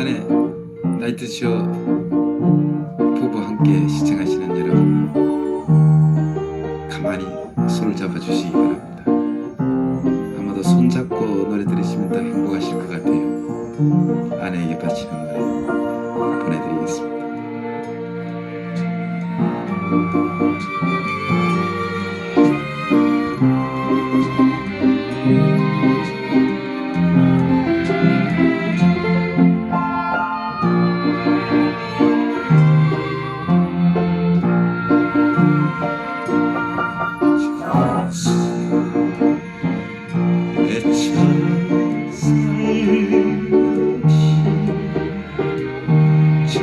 오랜만에 나이트쇼 부부 함께 시청하시는 여러분 가만히 손을 잡아주시기 바랍니다. 아마도 손잡고 노래 들으시면 더 행복하실 것 같아요. 아내에게 바치는 노래 보내드리겠습니다.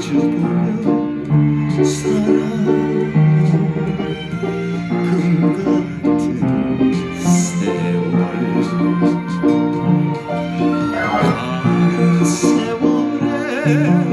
acı bana Yeah.